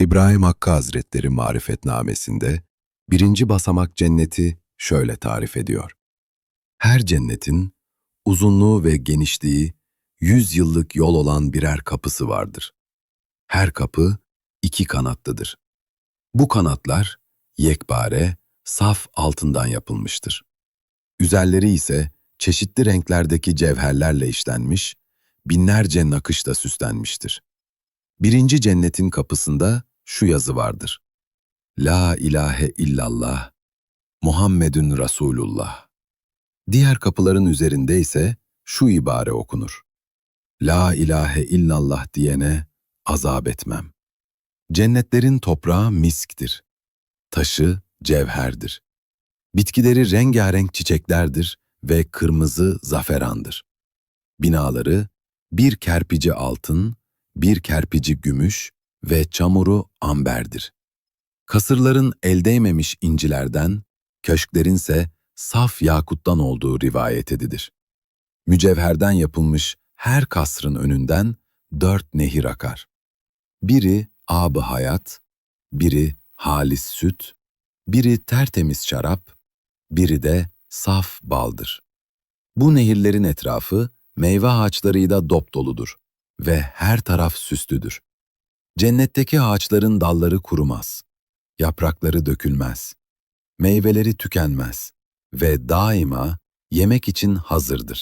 İbrahim Hakkı Hazretleri marifetnamesinde birinci basamak cenneti şöyle tarif ediyor. Her cennetin uzunluğu ve genişliği yüz yıllık yol olan birer kapısı vardır. Her kapı iki kanatlıdır. Bu kanatlar yekpare, saf altından yapılmıştır. Üzerleri ise çeşitli renklerdeki cevherlerle işlenmiş, binlerce nakışla süslenmiştir. Birinci cennetin kapısında şu yazı vardır. La ilahe illallah, Muhammedun Resulullah. Diğer kapıların üzerinde ise şu ibare okunur. La ilahe illallah diyene azap etmem. Cennetlerin toprağı misktir. Taşı cevherdir. Bitkileri rengarenk çiçeklerdir ve kırmızı zaferandır. Binaları bir kerpici altın, bir kerpici gümüş ve çamuru amberdir. Kasırların el değmemiş incilerden, köşklerinse saf yakuttan olduğu rivayet edilir. Mücevherden yapılmış her kasrın önünden dört nehir akar. Biri ab hayat, biri halis süt, biri tertemiz şarap, biri de saf baldır. Bu nehirlerin etrafı meyve ağaçlarıyla dop doludur ve her taraf süslüdür. Cennetteki ağaçların dalları kurumaz, yaprakları dökülmez, meyveleri tükenmez ve daima yemek için hazırdır.